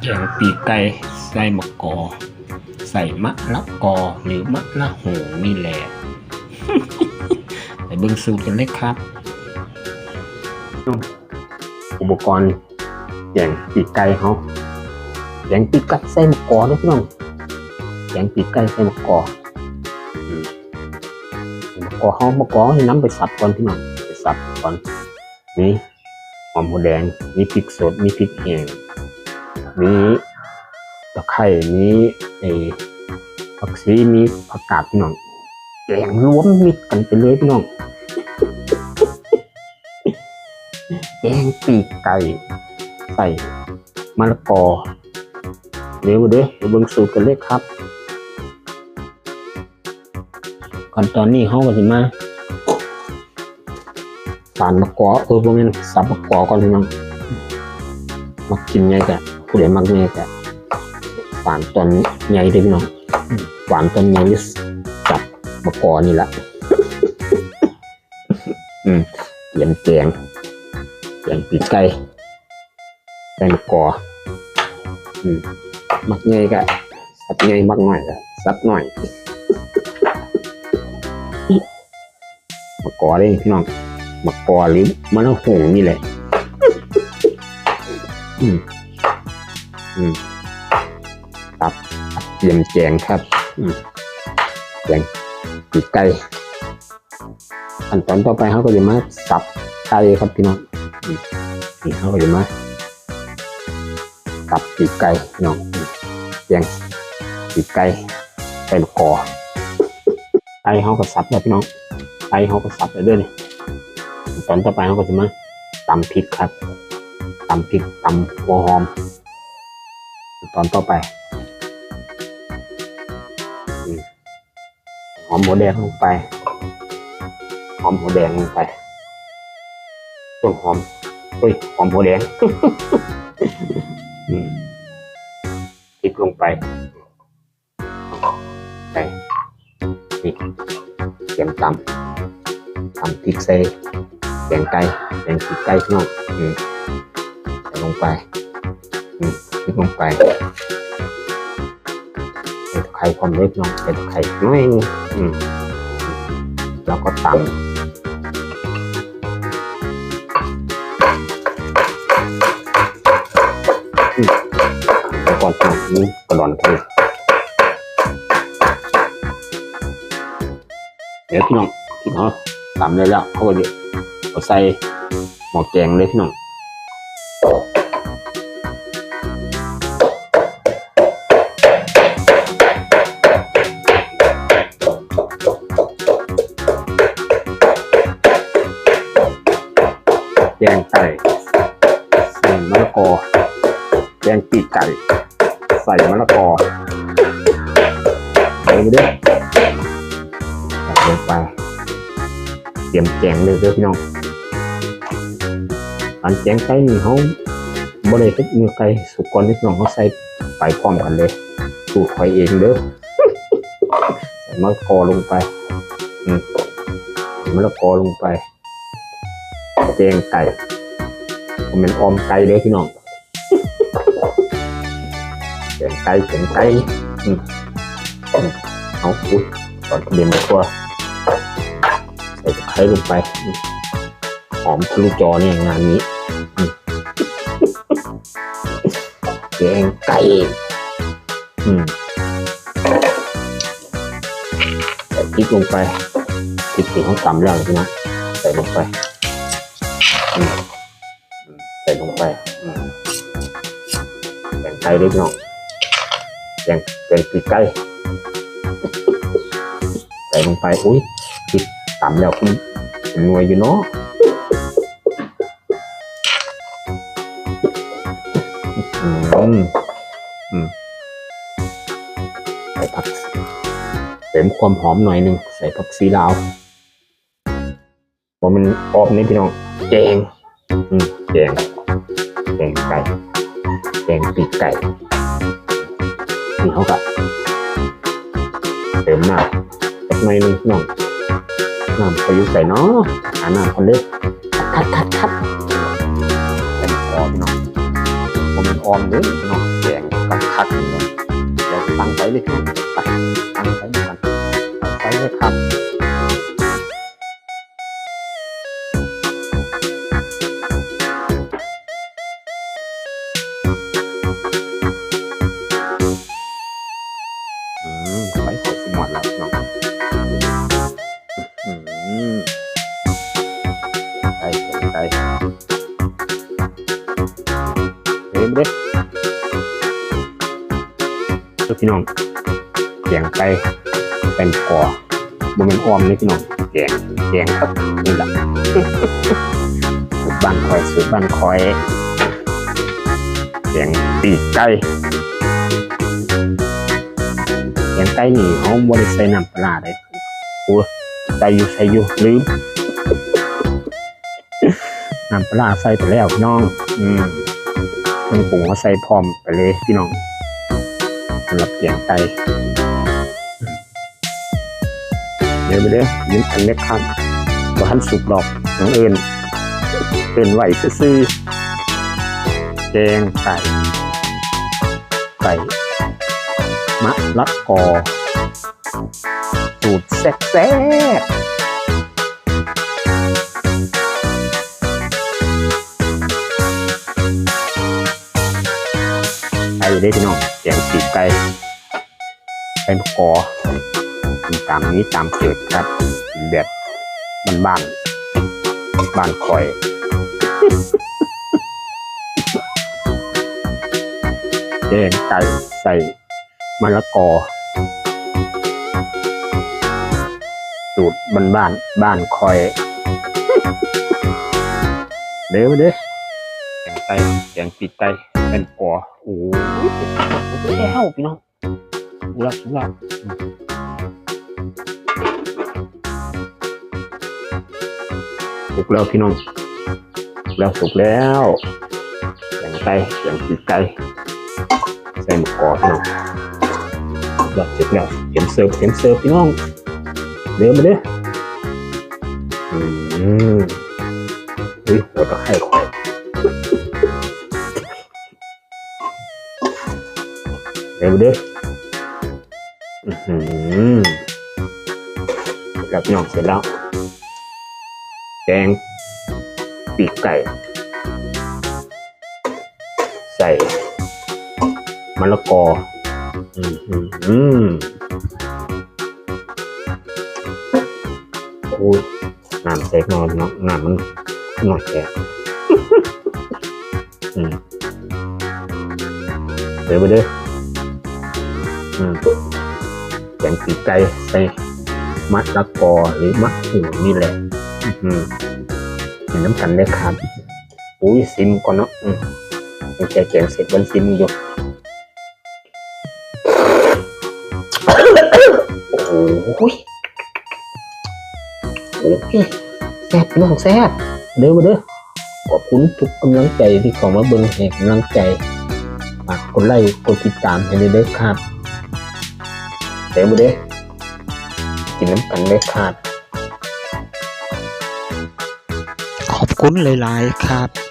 แกงปีกไก่ใส่มะกอ ใส่มะละกอหรือมะละโหนี่แหละไปเบิ่งสูตรกันเลยครับ อุปกรณ์แกงปีกไก่เขาแกงปีกไก่ใส่มะกอด้วยพี่น้องแกงปีกไก่ใส่มะกอมมะกอเขามะกอให้น้ำไปสับก่อนพี่น้องไปสับก่อนนี่หอมหัวแดงมีพริกสดมีพริกแห้ง มีตะไคร่มีไอ้ผักชีมีผักกาดพี่น้องแกงรวมมิตรกันไปเลยพี่น้องแกงปีกไก่ใส่มะละกอเร็วเด้อเดี๋ยวเบิ่งสูตรกันเลยครับขั้นตอนนี้เขาก็สิมาสานมะกอเออพวกนี้สับมะกอก่อนพี่น้องมักกินไงแกะ ผู้ใดมักไงแกะหวานตอนใหญ่เด้อพี่น้องหวานตอนใหญ่นี่จับมะกอนี่ละอืมเตรียมแกงแกงปีกไก่แกงกออืมมักใหญ่ก็สับใหญ่มักหน่อยก็สับหน่อยมะกอเลยพี่น้องมะกอหรือมะละหงนี่แหละ อืม อืมตับเตรียมแกงครับ อืมแกงปีไก่ขั้นตอนต่อไปเขาก็จะมาสับไก่ครับพี่น้องนี่เขาก็จะมาตับปีไก่พี่น้องแยงปีไก่ไก่มะกอไก่เขาก็สับแล้วพี่น้องไก่เขาก็สับไปด้วยนี่ตอนต่อไปเขาก็จะมาตำพริกครับตำพริกตำหัวหอม ตอนต่อไปหอมหัวแดงลงไป หอมหัวแดงลงไปต้นหอมเฮ้ยหอมหัวแดงอืมพริกลงไปใส่นี่เตรียมตำตำพริกใส่แกงไก่แกงพริกไก่พี่น้องอืมใส่ลงไป ลิกลงไปใส่ตะไคร้ความเล็กน้องใส่ตะไคร้น้อยนึงอืมแล้วก็ตำแล้วก่อนทำนี่กระดอนเลยเดี๋ยวพี่น้องพี่น้องตำเลยแล้วเขาก็จะใส่หม้อแกงเลยพี่น้อง ใส่มะละกอใส่ไปด้วยใส่ลงไป เตรียมแกงเลยเด้อพี่น้องการแกงไก่นี่เขาบริเวณเนื้อไก่สุกก่อนนิดน้องเขาใส่ไปพร้อมกันเลยสูตรไฟเองเด้อใส่มะละกอลงไปอืมมะละกอลงไปแกงไก่ผมเป็นออมไก่เด้อพี่น้อง ไก่แกงไก่อืมอืมเอาอุ้ยตอนเรียนไปทั่วใส่ตะไคร้ลงไปหอมทะลุจอเนี่ยงานนี้แกงไก่อืมใส่พริกลงไปพริกที่เขาตำแล้วนะใส่ลงไปอืมใส่ลงไปอืมแกงไก่เล็กน้อ งแกงแกงปีกไก่ใส่ลงไปอุ้ยปิดต่ำแล้วคุณหน่วยอยู่เนาะอืมอืมใส่ผักเสริมความหอมหน่อยหนึ่งใส่ผักซีลาวพรามันออบนี่พี่น้องแกงอืมแกงแกงไก่แกงปีกไก่ นี่เขาก็เติมน้ำสักหน่อยหนึงพี่น้องน้ำพออยู่ใส่เนาะหาน้ำคนเล็กคัดคัดคัดเป็นคอพี่น้องผมเป็นออมเลยพี่น้องแกงกับคักเลยเดี๋ยวตั้งไว้เลยพี่น้องไปตั้งไว้ก่อนตั้งไว้เลยครับ เฮ้ยเด้อพี่น้องแกงไก่เป็นกอบ่แม่นออมเลยพี่น้องแกงแกงครับนี่แหละสูตรบ้านคอยสูตรบ้านคอยแกงปีกไก่แกงไก่นี่เขาบริใส่น้ำปลาเลยโอ้ยใส่อยู่ใส่อยู่ลืมน้ำปลาร้าใส่ไปแล้วพี่น้อง อืม เครื่องปรุงก็ใส่พร้อมไปเลยพี่น้องสำหรับแกงไก่เดี๋ยวไปเด้อยิ้มอันเล็กครับบ่ทันสุกดอกน้องเอิญเอิญไหวซื่อแกงไก่ไก่มะละกอสูตรแซ่บ ไปเลยพี่น้องแกงปีกไก่ไก่มะกอตามนี้ตามเกิดครับแบบบ้านบ้านคอยแกงไก่ใส่มะละกอสูตรบ้านบ้านบ้านคอยเด้อเด้อแกงไก่แกงปีกไก่ เป็นกอโอ้ยแล้วพี่น้องสุราสุราสุกแล้วพี่น้องสุกแล้วสุกแล้วแกงไก่แกงปีกไก่ใส่หมูกรอบพี่น้องเราเสร็จแล้วเห็นเสิร์ฟเห็นเสิร์ฟพี่น้องเดี๋ยวมาเด้ออืมเฮ้ยหัวตะไคร่ ดี๋ยวด้ออือหือเสร็จแล้วพี่น้องเสร็จแล้ว แกงปีกไก่ ใส่มะละกอ อืมอืมอน้ำใส่นอนเนาะน้ำมันหน่อยแกอืมเดี๋ยวไปเด้อ แกงปีไก่ใส่มะละกอหรือมะหูนี่แหละอืมกินน้ำกันเลยครับอุ้ยซิมก่อนเนาะอืมไม่ใช่แกงเสร็จวันซิมอยู่โอ้โหโอ้ยแซ่บน้องแซ่บเด้อมาเด้อขอบคุณทุกกำลังใจที่เข้ามาเบิ่งให้กำลังใจฝากกดไลค์กดติดตามให้ด้วยเด้อครับ เด้อมาเด้กินน้ำกันเด้อครับขอบคุณหลาย ๆ ครับ